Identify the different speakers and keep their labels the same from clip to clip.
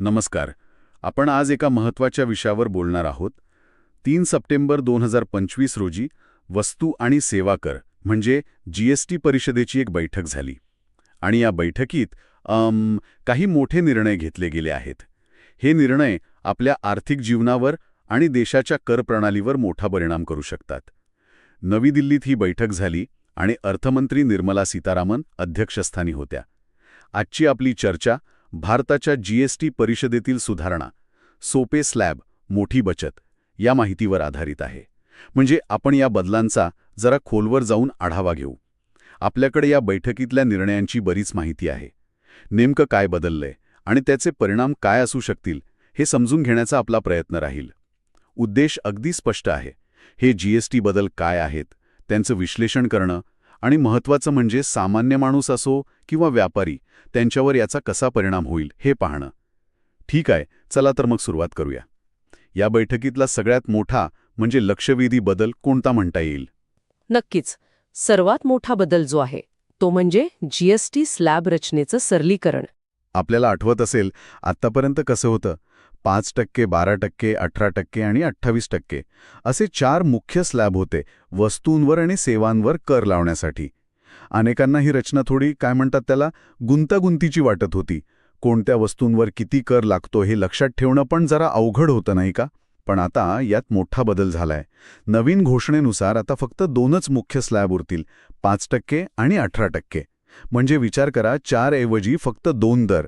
Speaker 1: नमस्कार. आपण आज एका महत्त्वाच्या विषयावर बोलणार आहोत. तीन सप्टेंबर दोन हजार पंचवीस रोजी वस्तू आणि सेवा कर म्हणजे जीएसटी परिषदेची एक बैठक झाली. आणि या बैठकीत अम, काही मोठे निर्णय घेतले गेले आहेत. हे निर्णय आपल्या आर्थिक जीवनावर आणि देशाच्या कर प्रणालीवर मोठा परिणाम करू शकतात. नवी दिल्लीत ही बैठक झाली आणि अर्थमंत्री निर्मला सीतारामन अध्यक्षस्थानी होत्या. आजची आपली चर्चा भारताच्या जीएसटी परिषदेतील सुधारणा सोपे स्लॅब मोठी बचत या माहितीवर आधारित आहे. म्हणजे आपण या बदलांचा जरा खोलवर जाऊन आढावा घेऊ. आपल्याकडे या बैठकीतल्या निर्णयांची बरीच माहिती आहे. नेमकं काय बदललंय आणि त्याचे परिणाम काय असू शकतील हे समजून घेण्याचा आपला प्रयत्न राहील. उद्देश अगदी स्पष्ट आहे. हे जीएसटी बदल काय आहेत त्यांचं विश्लेषण करणं आणि महत्त्वाचं म्हणजे सामान्य माणूस असो किंवा व्यापारी त्यांच्यावर याचा कसा परिणाम होईल हे पाहणं. ठीक आहे चला तर मग सुरुवात करूया. या बैठकीतला सगळ्यात मोठा म्हणजे लक्षवेधी बदल कोणता म्हणता येईल?
Speaker 2: नक्कीच. सर्वात मोठा बदल जो आहे तो म्हणजे जीएसटी स्लॅब रचनेचं सरलीकरण.
Speaker 1: आपल्याला आठवत असेल आत्तापर्यंत कसं होतं? पाच टक्के बारा टक्के अठरा टक्के आणि अठ्ठावीस टक्के असे चार मुख्य स्लॅब होते वस्तूंवर आणि सेवांवर कर लावण्यासाठी. अनेकांना ही रचना थोडी काय म्हणतात त्याला गुंतागुंतीची वाटत होती. कोणत्या वस्तूंवर किती कर लागतो हे लक्षात ठेवणं पण जरा अवघड होतं नाही का? पण आता यात मोठा बदल झालाय. नवीन घोषणेनुसार आता फक्त दोनच मुख्य स्लॅब उरतील पाच टक्के आणि अठरा टक्के. म्हणजे विचार करा चार ऐवजी फक्त दोन दर.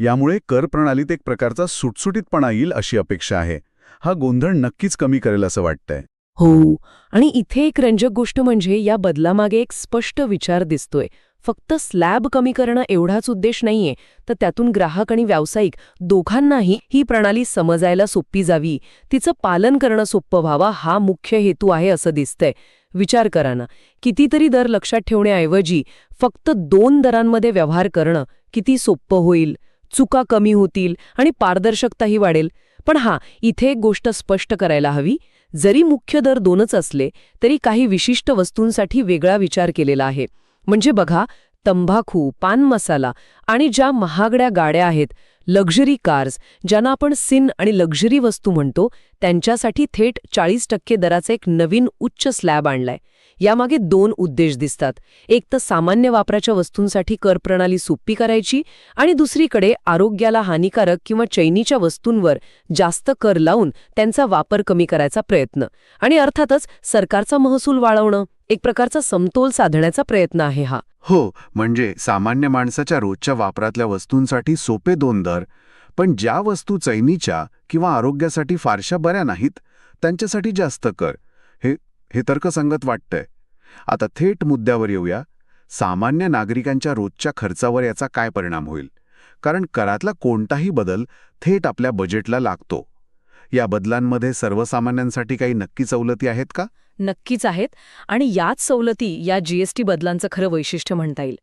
Speaker 1: यामुळे कर प्रणालीत एक प्रकारचा सुटसुटीतपणा येईल अशी अपेक्षा आहे. हा गोंधळ नक्कीच कमी करेल असं वाटतंय.
Speaker 2: हो आणि इथे एक रंजक गोष्ट म्हणजे या बदलामागे एक स्पष्ट विचार दिसतोय. फक्त स्लॅब कमी करणं एवढाच उद्देश नाहीये तर त्यातून ग्राहक आणि व्यावसायिक दोघांनाही ही प्रणाली समजायला सोपी जावी. तिचं पालन करणं सोपं व्हावं हा मुख्य हेतू आहे असं दिसतंय. विचार करा ना कितीतरी दर लक्षात ठेवण्याऐवजी फक्त दोन दरांमध्ये व्यवहार करणं किती सोपं होईल? चुका कमी होतील आणि पारदर्शकताही वाढेल. पण हा इथे एक गोष्ट स्पष्ट करायला हवी. जरी मुख्य दर दोनच असले तरी काही विशिष्ट वस्तूंसाठी वेगळा विचार केलेला आहे. म्हणजे बघा तंबाखू पान मसाला आणि ज्या महागड्या गाड्या आहेत लक्झरी कार्स ज्यांना आपण सिन आणि लक्झरी वस्तू म्हणतो त्यांच्यासाठी थेट चाळीस टक्के दराचा एक नवीन उच्च स्लॅब आणलाय. यामागे दोन उद्देश दिसतात. एक तर सामान्य वापराच्या वस्तूंसाठी कर प्रणाली सोपी करायची आणि दुसरीकडे आरोग्याला हानिकारक किंवा चैनीच्या वस्तूंवर जास्त कर लावून त्यांचा वापर कमी करायचा प्रयत्न. आणि अर्थातच सरकारचा महसूल वाढवणं एक प्रकारचा समतोल साधण्याचा प्रयत्न आहे हा.
Speaker 3: हो म्हणजे सामान्य माणसाच्या रोजच्या वापरातल्या वस्तूंसाठी सोपे दोन दर पण ज्या वस्तू चैनीच्या किंवा आरोग्यासाठी फारशा बऱ्या नाहीत त्यांच्यासाठी जास्त कर. हे हे तर्कसंगत वाटतंय. आता थेट मुद्द्यावर येऊया. सामान्य नागरिकांच्या रोजच्या खर्चावर याचा काय परिणाम होईल? कारण करातला कोणताही बदल थेट आपल्या बजेटला लागतो. या बदलांमध्ये सर्वसामान्यांसाठी काही नक्की सवलती आहेत का?
Speaker 2: नक्कीच आहेत आणि याच सवलती या जीएसटी बदलांचं खरं वैशिष्ट्य म्हणता येईल.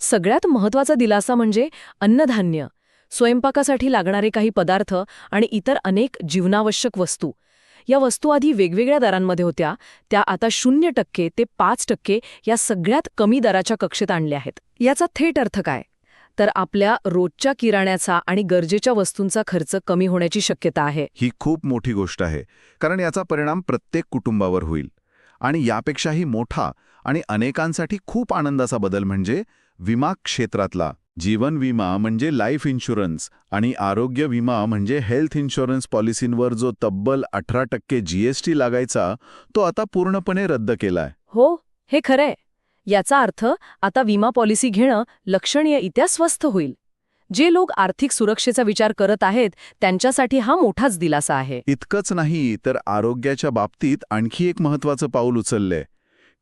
Speaker 2: सगळ्यात महत्त्वाचा दिलासा म्हणजे अन्नधान्य. स्वयंपाकासाठी लागणारे काही पदार्थ आणि इतर अनेक जीवनावश्यक वस्तू. या वस्तू आधी वेगवेगळ्या दरांमध्ये होत्या. त्या आता शून्य टक्के ते पाच टक्के या सगळ्यात कमी दराच्या कक्षेत आणल्या आहेत. याचा थेट अर्थ काय? तर आपल्या रोजच्या किराण्याचा आणि गरजेच्या वस्तूंचा खर्च कमी होण्याची शक्यता आहे.
Speaker 3: ही खूप मोठी गोष्ट आहे कारण याचा परिणाम प्रत्येक कुटुंबावर होईल. आणि यापेक्षाही मोठा आणि अनेकांसाठी खूप आनंदाचा बदल म्हणजे विमा क्षेत्रातला जीवन विमा म्हणजे लाईफ इन्शुरन्स आणि आरोग्य विमा म्हणजे हेल्थ इन्शुरन्स पॉलिसींवर जो तब्बल अठरा टक्के जीएसटी लागायचा तो आता पूर्णपणे रद्द केलाय.
Speaker 2: हो हे खरंय. याचा अर्थ आता विमा पॉलिसी घेणं लक्षणीयरित्या स्वस्त होईल. जे लोक आर्थिक सुरक्षेचा विचार करत आहेत त्यांच्यासाठी हा मोठाच दिलासा आहे.
Speaker 3: इतकंच नाही तर आरोग्याच्या बाबतीत आणखी एक महत्वाचं पाऊल उचललंय.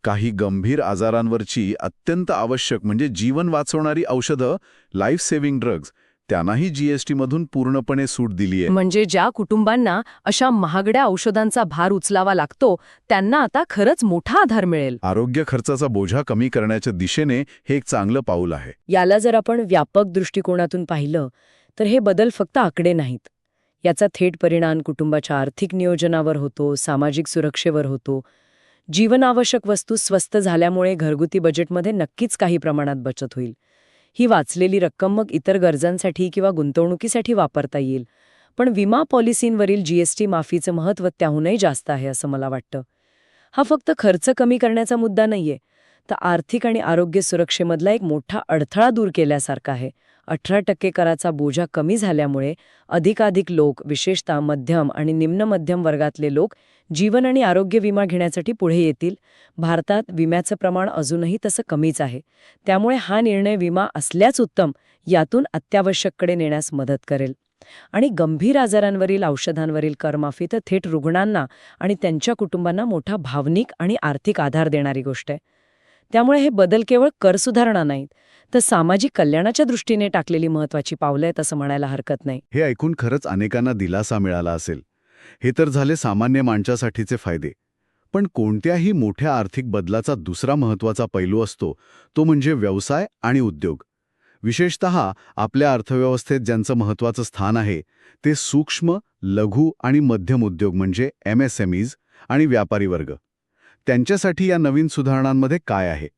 Speaker 3: काही गंभीर आजारांवरची अत्यंत आवश्यक म्हणजे जीवन वाचवणारी औषधं लाईफ सेव्हिंग ड्रग्ज त्यांनाही जीएसटीमधून पूर्णपणे सूट दिलीये.
Speaker 2: म्हणजे ज्या कुटुंबांना अशा महागड्या औषधांचा भार उचलावा लागतो त्यांना आता खरंच मोठा आधार मिळेल.
Speaker 3: आरोग्य खर्चाचा बोझा कमी करण्याच्या दिशेने हे एक चांगलं पाऊल आहे.
Speaker 2: याला जर आपण व्यापक दृष्टिकोनातून पाहिलं तर हे बदल फक्त आकडे नाहीत. याचा थेट परिणाम कुटुंबाच्या आर्थिक नियोजनावर होतो सामाजिक सुरक्षेवर होतो जीवनावश्यक वस्तू स्वस्त झाल्यामुळे घरगुती बजेटमध्ये नक्कीच काही प्रमाणात बचत होईल. ही वाचलेली रक्कम मग इतर गरजांसाठी किंवा गुंतवणुकीसाठी वापरता येईल. पण विमा पॉलिसींवरील जीएसटी माफीचं महत्त्व त्याहूनही जास्त आहे असं मला वाटतं. हा फक्त खर्च कमी करण्याचा मुद्दा नाहीये तर आर्थिक आणि आरोग्य सुरक्षेमधला एक मोठा अडथळा दूर केल्यासारखा आहे. अठरा टक्के कराचा बोजा कमी झाल्यामुळे अधिकाधिक लोक विशेषतः मध्यम आणि निम्न मध्यम वर्गातले लोक जीवन आणि आरोग्य विमा घेण्यासाठी पुढे येतील. भारतात विम्याचं प्रमाण अजूनही तसं कमीच आहे. त्यामुळे हा निर्णय विमा असल्याच उत्तम यातून अत्यावश्यककडे नेण्यास मदत करेल. आणि गंभीर आजारांवरील औषधांवरील करमाफी तर थेट रुग्णांना आणि त्यांच्या कुटुंबांना मोठा भावनिक आणि आर्थिक आधार देणारी गोष्ट आहे. त्यामुळे हे बदल केवळ कर सुधारणा नाहीत तर सामाजिक कल्याणाच्या दृष्टीने टाकलेली महत्वाची पावलं आहेत असं म्हणायला हरकत नाही.
Speaker 1: हे ऐकून खरंच अनेकांना दिलासा मिळाला असेल. हे तर झाले सामान्य माणसासाठीचे फायदे. पण कोणत्याही मोठ्या आर्थिक बदलाचा दुसरा महत्त्वाचा पैलू असतो तो म्हणजे व्यवसाय आणि उद्योग. विशेषत आपल्या अर्थव्यवस्थेत ज्यांचं महत्त्वाचं स्थान आहे ते सूक्ष्म लघु आणि मध्यम उद्योग म्हणजे एम एस एम ईज आणि व्यापारी वर्ग. त्यांच्यासाठी या नवीन सुधारणांमध्ये काय आहे?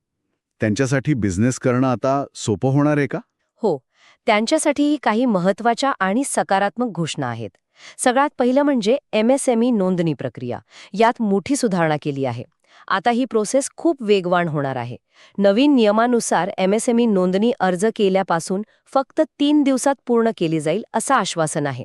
Speaker 1: त्यांच्यासाठी बिझनेस करणं आता सोपं होणार आहे का?
Speaker 4: हो त्यांच्यासाठीही काही महत्त्वाच्या आणि सकारात्मक घोषणा आहेत. सगळ्यात पहिलं म्हणजे एमएसएमई नोंदणी प्रक्रिया. यात मोठी सुधारणा केली आहे. आता ही प्रोसेस खूप वेगवान होणार आहे. नवीन नियमानुसार एमएसएमई नोंदणी अर्ज केल्यापासून फक्त तीन दिवसात पूर्ण केली जाईल असं आश्वासन आहे.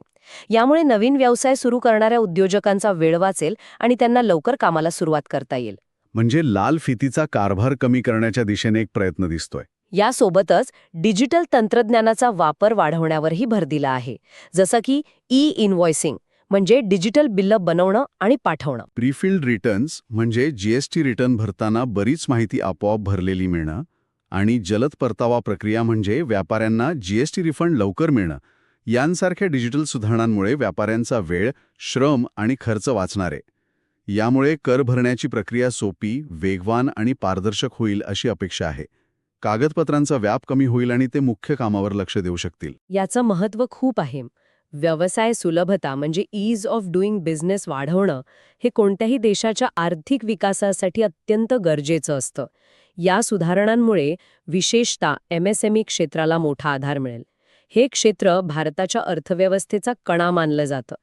Speaker 4: यामुळे नवीन व्यवसाय सुरू करणाऱ्या उद्योजकांचा वेळ वाचेल आणि त्यांना लवकर कामाला सुरुवात करता येईल.
Speaker 1: म्हणजे लाल फितीचा कारभार कमी करण्याच्या दिशेने एक प्रयत्न दिसतोय.
Speaker 4: यासोबतच डिजिटल तंत्रज्ञानाचा वापर वाढवण्यावरही भर दिला आहे. जसं की ई इनव्हॉइसिंग म्हणजे डिजिटल बिल्ल बनवणं आणि पाठवणं.
Speaker 1: प्रीफिल्ड रिटर्न्स म्हणजे जीएसटी रिटर्न भरताना बरीच माहिती आपोआप भरलेली मिळणं आणि जलद परतावा प्रक्रिया म्हणजे व्यापाऱ्यांना जीएसटी रिफंड लवकर मिळणं. यांसारख्या डिजिटल सुधारणांमुळे व्यापाऱ्यांचा वेळ श्रम आणि खर्च वाचणार. आहे यामुळे कर भरण्याची प्रक्रिया सोपी वेगवान आणि पारदर्शक होईल अशी अपेक्षा आहे. कागदपत्रांचा व्याप कमी होईल आणि ते मुख्य कामावर लक्ष देऊ शकतील.
Speaker 2: याचं महत्त्व खूप आहे. व्यवसाय सुलभता म्हणजे ईज ऑफ डुईंग बिझनेस वाढवणं हे कोणत्याही देशाच्या आर्थिक विकासासाठी अत्यंत गरजेचं असतं. या सुधारणांमुळे विशेषतः एमएसएमई क्षेत्राला मोठा आधार मिळेल. हे क्षेत्र भारताच्या अर्थव्यवस्थेचा कणा मानलं जातं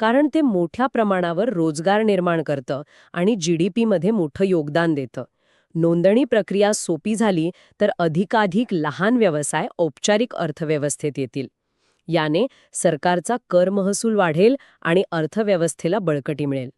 Speaker 2: कारण ते मोठ्या प्रमाणावर रोजगार निर्माण करतं आणि जीडीपीमध्ये मोठं योगदान देतं. नोंदणी प्रक्रिया सोपी झाली तर अधिकाधिक लहान व्यवसाय औपचारिक अर्थव्यवस्थेत येतील. याने सरकारचा कर महसूल वाढेल आणि अर्थव्यवस्थेला बळकटी मिळेल.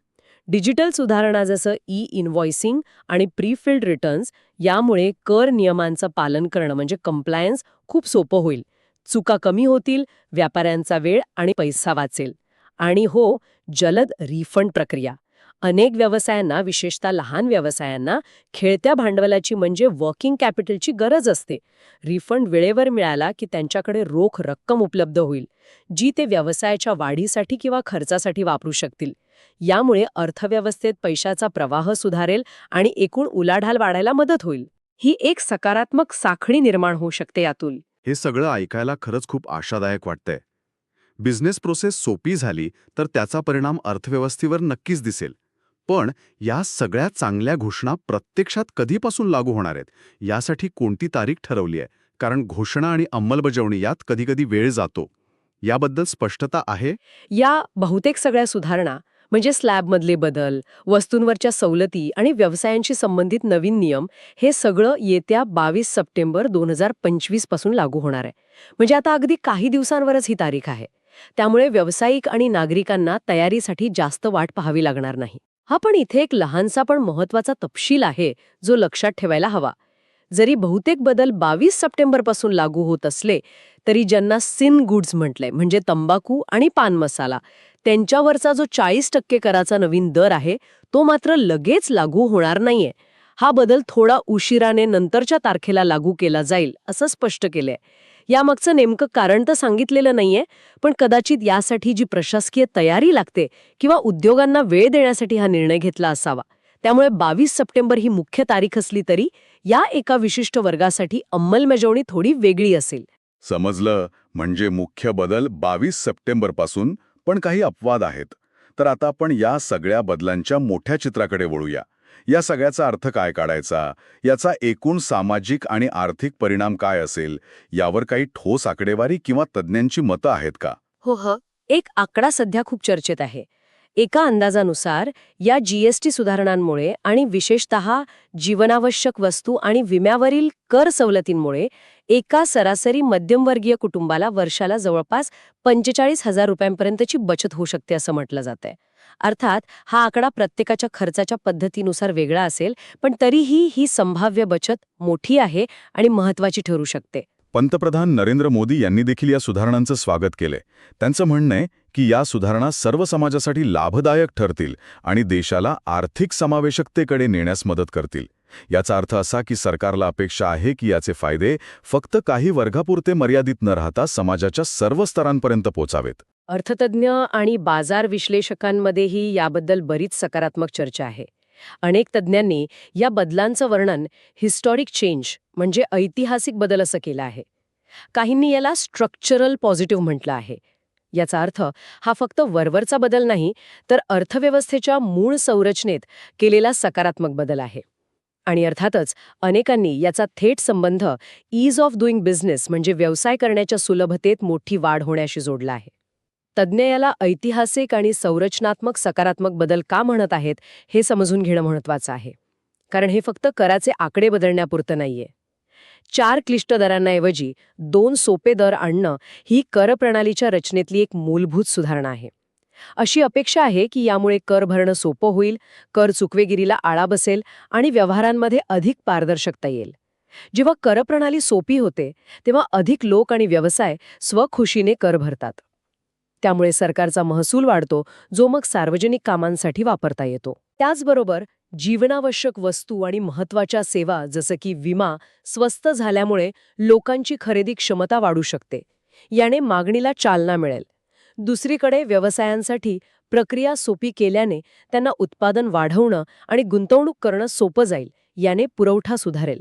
Speaker 2: डिजिटल सुधारणा जसं ई इनव्हॉइसिंग आणि प्रीफिल्ड रिटर्न्स यामुळे कर नियमांचं पालन करणं म्हणजे कंप्लायन्स खूप सोपं होईल. चुका कमी होतील व्यापाऱ्यांचा वेळ आणि पैसा वाचेल. आणि हो जलद रिफंड प्रक्रिया. अनेक व्यवसायांना विशेषतः लहान व्यवसायांना खेळत्या भांडवलाची म्हणजे वर्किंग कॅपिटलची गरज असते. रिफंड वेळेवर मिळाला की त्यांच्याकडे रोख रक्कम उपलब्ध होईल जी ते व्यवसायाच्या वाढीसाठी किंवा खर्चासाठी वापरू शकतील. यामुळे अर्थव्यवस्थेत पैशाचा प्रवाह सुधारेल आणि एकूण उलाढाल वाढायला मदत होईल. ही एक सकारात्मक साखळी निर्माण होऊ शकते यातून.
Speaker 1: हे सगळं ऐकायला खरंच खूप आशादायक वाटतंय. बिझनेस प्रोसेस सोपी झाली तर त्याचा परिणाम अर्थव्यवस्थेवर नक्कीच दिसेल. पण या सगळ्या चांगल्या घोषणा प्रत्यक्षात कधीपासून लागू होणार आहेत यासाठी कोणती तारीख ठरवली आहे? कारण घोषणा आणि अंमलबजावणी यात कधीकधी वेळ जातो. याबद्दल स्पष्टता आहे?
Speaker 2: या बहुतेक सगळ्या सुधारणा म्हणजे स्लॅबमधले बदल वस्तूंवरच्या सवलती आणि व्यवसायांशी संबंधित नवीन नियम हे सगळं येत्या बावीस सप्टेंबर दोन हजार पंचवीसपासून लागू होणार आहे. म्हणजे आता अगदी काही दिवसांवरच ही तारीख आहे. त्यामुळे व्यावसायिक आणि नागरिकांना तयारीसाठी जास्त वाट पाहावी लागणार नाही. हा पण इथे एक लहानसा पण महत्त्वाचा तपशील आहे जो लक्षात ठेवायला हवा. जरी बहुतेक बदल बावीस सप्टेंबरपासून लागू होत असले तरी ज्यांना सिन गुड्स म्हटलंय म्हणजे तंबाखू आणि पान मसाला त्यांच्यावरचा जो चाळीस टक्के कराचा नवीन दर आहे तो मात्र लगेच लागू होणार नाहीये. हा बदल थोडा उशिराने नंतरच्या तारखेला लागू केला जाईल असं स्पष्ट केलंय. यामागचं नेमकं कारण तर सांगितलेलं नाहीये पण कदाचित यासाठी जी प्रशासकीय तयारी लागते किंवा उद्योगांना वेळ देण्यासाठी हा निर्णय घेतला असावा. त्यामुळे बावीस सप्टेंबर ही मुख्य तारीख असली तरी या एका विशिष्ट वर्गासाठी अंमलबजावणी थोडी वेगळी असेल.
Speaker 1: समजलं म्हणजे मुख्य बदल बावीस सप्टेंबरपासून पण काही अपवाद आहेत. तर आता आपण या सगळ्या बदलांच्या मोठ्या चित्राकडे वळूया. या सगळ्याचा अर्थ काय काढायचा? याचा एकूण सामाजिक आणि आर्थिक परिणाम काय असेल? यावर काही ठोस आकडेवारी किंवा तज्ज्ञांची मतं आहेत का?
Speaker 4: हो ह. एक आकडा सध्या खूप चर्चेत आहे. एका अंदाजानुसार या जीएसटी सुधारणांमुळे आणि विशेषत जीवनावश्यक वस्तू आणि विम्यावरील कर सवलतींमुळे एका सरासरी मध्यमवर्गीय कुटुंबाला वर्षाला जवळपास पंचेचाळीस हजार रुपयांपर्यंतची बचत होऊ शकते असं म्हटलं जातंय. अर्थात हा आकडा प्रत्येकाच्या खर्चाच्या पद्धतीनुसार वेगळा असेल पण तरीही ही संभाव्य बचत मोठी आहे आणि महत्वाची ठरू शकते.
Speaker 1: पंतप्रधान नरेंद्र मोदी यांनी देखील या सुधारणांचं स्वागत केलंय. त्यांचं म्हणणं आहे की या सुधारणा सर्व समाजासाठी लाभदायक ठरतील आणि देशाला आर्थिक समावेशकतेकडे नेण्यास मदत करतील. याचा अर्थ असा की सरकारला अपेक्षा आहे की याचे फायदे फक्त काही वर्गापुरते मर्यादित न राहता समाजाच्या सर्व स्तरांपर्यंत पोचावेत.
Speaker 2: अर्थतज्ञ आणि बाजार विश्लेषकांमध्येही याबद्दल बरीच सकारात्मक चर्चा आहे. अनेक तज्ज्ञांनी या बदलांचं वर्णन हिस्टॉरिक चेंज म्हणजे ऐतिहासिक बदल असं केलं आहे. काहींनी याला स्ट्रक्चरल पॉझिटिव्ह म्हटलं आहे. याचा अर्थ हा फक्त वरवरचा बदल नाही तर अर्थव्यवस्थेच्या मूळ संरचनेत केलेला सकारात्मक बदल आहे. आणि अर्थातच अनेकांनी याचा थेट संबंध ईज ऑफ डुईंग बिझनेस म्हणजे व्यवसाय करण्याच्या सुलभतेत मोठी वाढ होण्याशी जोडला आहे. तज्ज्ञ याला ऐतिहासिक आणि संरचनात्मक सकारात्मक बदल का म्हणत आहेत हे समजून घेणं महत्वाचं आहे. कारण हे फक्त कराचे आकडे बदलण्यापुरतं नाहीये. चार क्लिष्ट दरांऐवजी दोन सोपे दर आणणं ही कर प्रणालीच्या रचनेतली एक मूलभूत सुधारणा आहे. अशी अपेक्षा आहे की यामुळे कर भरणं सोपं होईल कर चुकवेगिरीला आळा बसेल आणि व्यवहारांमध्ये अधिक पारदर्शकता येईल. जेव्हा करप्रणाली सोपी होते तेव्हा अधिक लोक आणि व्यवसाय स्वखुशीने कर भरतात. त्यामुळे सरकारचा महसूल वाढतो जो मग सार्वजनिक कामांसाठी वापरता येतो. त्याचबरोबर जीवनावश्यक वस्तू आणि महत्त्वाच्या सेवा जसं की विमा स्वस्त झाल्यामुळे लोकांची खरेदी क्षमता वाढू शकते. याने मागणीला चालना मिळेल. दुसरीकडे व्यवसायांसाठी प्रक्रिया सोपी केल्याने त्यांना उत्पादन वाढवणं आणि गुंतवणूक करणं सोपं जाईल याने पुरवठा सुधारेल.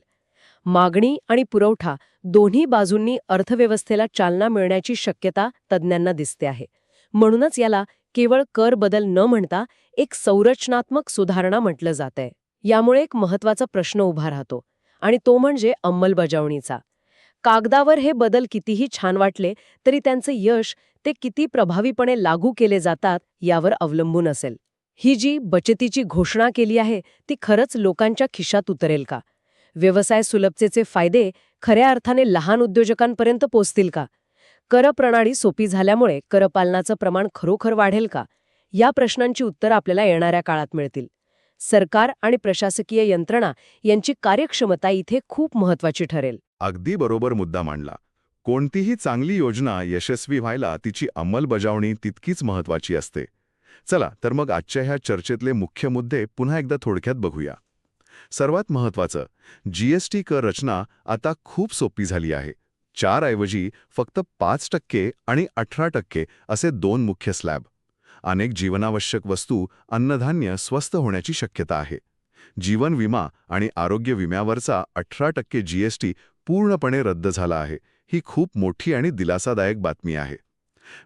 Speaker 2: मागणी आणि पुरवठा दोन्ही बाजूंनी अर्थव्यवस्थेला चालना मिळण्याची शक्यता तज्ज्ञांना दिसते आहे. म्हणूनच याला केवळ कर बदल न म्हणता एक संरचनात्मक सुधारणा म्हटलं जातंय. यामुळे एक महत्त्वाचा प्रश्न उभा राहतो आणि तो म्हणजे अंमलबजावणीचा. कागदावर हे बदल कितीही छान वाटले तरी त्यांचं यश ते किती प्रभावीपणे लागू केले जातात यावर अवलंबून असेल. ही जी बचतीची घोषणा केली आहे ती खरंच लोकांच्या खिशात उतरेल का? व्यवसाय सुलभतेचे फायदे खऱ्या अर्थाने लहान उद्योजकांपर्यंत पोचतील का? करप्रणाली सोपी झाल्यामुळे करपालनाचं प्रमाण खरोखर वाढेल का? या प्रश्नांची उत्तर आपल्याला येणाऱ्या काळात मिळतील. सरकार आणि प्रशासकीय यंत्रणा यांची कार्यक्षमता इथे खूप महत्वाची ठरेल.
Speaker 1: अगदी बरोबर मुद्दा मांडला. कोणतीही चांगली योजना यशस्वी व्हायला तिची अंमलबजावणी तितकीच महत्वाची असते. चला तर मग आजच्या ह्या चर्चेतले मुख्य मुद्दे पुन्हा एकदा थोडक्यात बघूया. सर्वात महत्वाचं जीएसटी कर रचना आता खूप सोपी झाली आहे. चार ऐवजी फक्त पाच टक्के आणि अठरा टक्के असे दोन मुख्य स्लॅब. अनेक जीवनावश्यक वस्तू अन्नधान्य स्वस्त होण्याची शक्यता आहे. जीवन विमा आणि आरोग्य विम्यावरचा अठरा टक्के जीएसटी पूर्णपणे रद्द झाला आहे ही खूप मोठी आणि दिलासादायक बातमी आहे.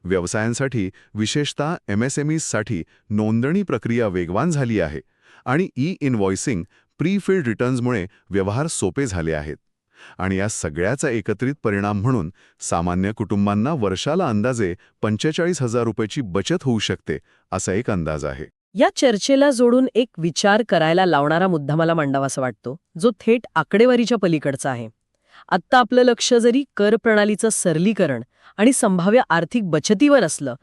Speaker 1: व्यवसायांसाठी विशेषतः एमएसएमईसाठी नोंदणी प्रक्रिया वेगवान झाली आहे आणि ई इनव्हॉइसिंग प्रीफिल्ड रिटर्न्समुळे व्यवहार सोपे झाले आहेत. आणि या सगळ्याचा एकत्रित परिणाम म्हणून सामान्य कुटुंबांना वर्षाला अंदाजे पंचेचाळीस हजार रुपयाची बचत होऊ शकते असा एक अंदाज आहे.
Speaker 2: या चर्चेला जोडून एक विचार करायला लावणारा मुद्दा मला मांडावासा वाटतो जो थेट आकडेवारीच्या पलीकडचा आहे. आत्ता आपलं लक्ष जरी कर प्रणालीचं सरलीकरण आणि संभाव्य आर्थिक बचतीवर असलं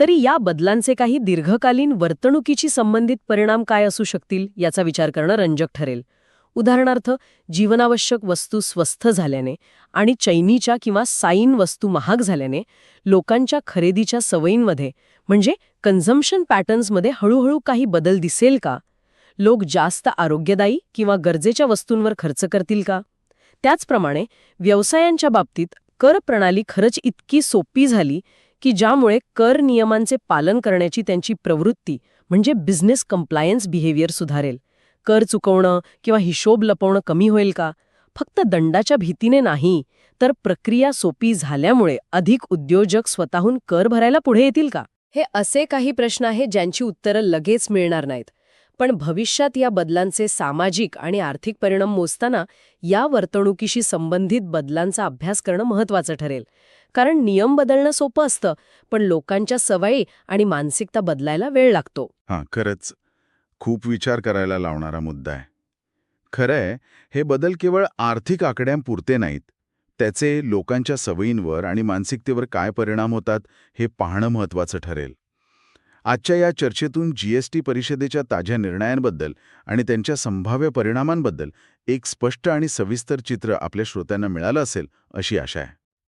Speaker 2: तरी या बदलांचे काही दीर्घकालीन वर्तणुकीची संबंधित परिणाम काय असू शकतील याचा विचार करणं रंजक ठरेल. उदाहरणार्थ जीवनावश्यक वस्तू स्वस्थ झाल्याने आणि चैनीच्या किंवा साईन वस्तू महाग झाल्याने लोकांच्या खरेदीच्या सवयींमध्ये म्हणजे कन्झम्शन पॅटर्न्समध्ये हळूहळू काही बदल दिसेल का? लोक जास्त आरोग्यदायी किंवा गरजेच्या वस्तूंवर खर्च करतील का? त्याचप्रमाणे व्यवसायांच्या बाबतीत कर प्रणाली खरंच इतकी सोपी झाली की ज्यामुळे कर नियमांचे पालन करण्याची त्यांची प्रवृत्ती म्हणजे बिझनेस कम्प्लायन्स बिहेवियर सुधारेल. कर चुकवणं किंवा हिशोब लपवणं कमी होईल का? फक्त दंडाच्या भीतीने नाही तर प्रक्रिया सोपी झाल्यामुळे अधिक उद्योजक स्वतःहून कर भरायला पुढे येतील का? हे असे काही प्रश्न आहेत ज्यांची उत्तरं लगेच मिळणार नाहीत. पण भविष्यात या बदलांचे सामाजिक आणि आर्थिक परिणाम मोजताना या वर्तणुकीशी संबंधित बदलांचा अभ्यास करणं महत्वाचं ठरेल. कारण नियम बदलणं सोपं असतं पण लोकांच्या सवयी आणि मानसिकता बदलायला वेळ लागतो.
Speaker 1: हां खरंच. खूप विचार करायला लावणारा मुद्दा आहे. खरंय हे बदल केवळ आर्थिक आकड्यांपुरते नाहीत. त्याचे लोकांच्या सवयींवर आणि मानसिकतेवर काय परिणाम होतात हे पाहणं महत्त्वाचं ठरेल. आजच्या या चर्चेतून जीएसटी परिषदेच्या ताज्या निर्णयांबद्दल आणि त्यांच्या संभाव्य परिणामांबद्दल एक स्पष्ट आणि सविस्तर चित्र आपल्या श्रोत्यांना मिळालं असेल अशी आशा आहे.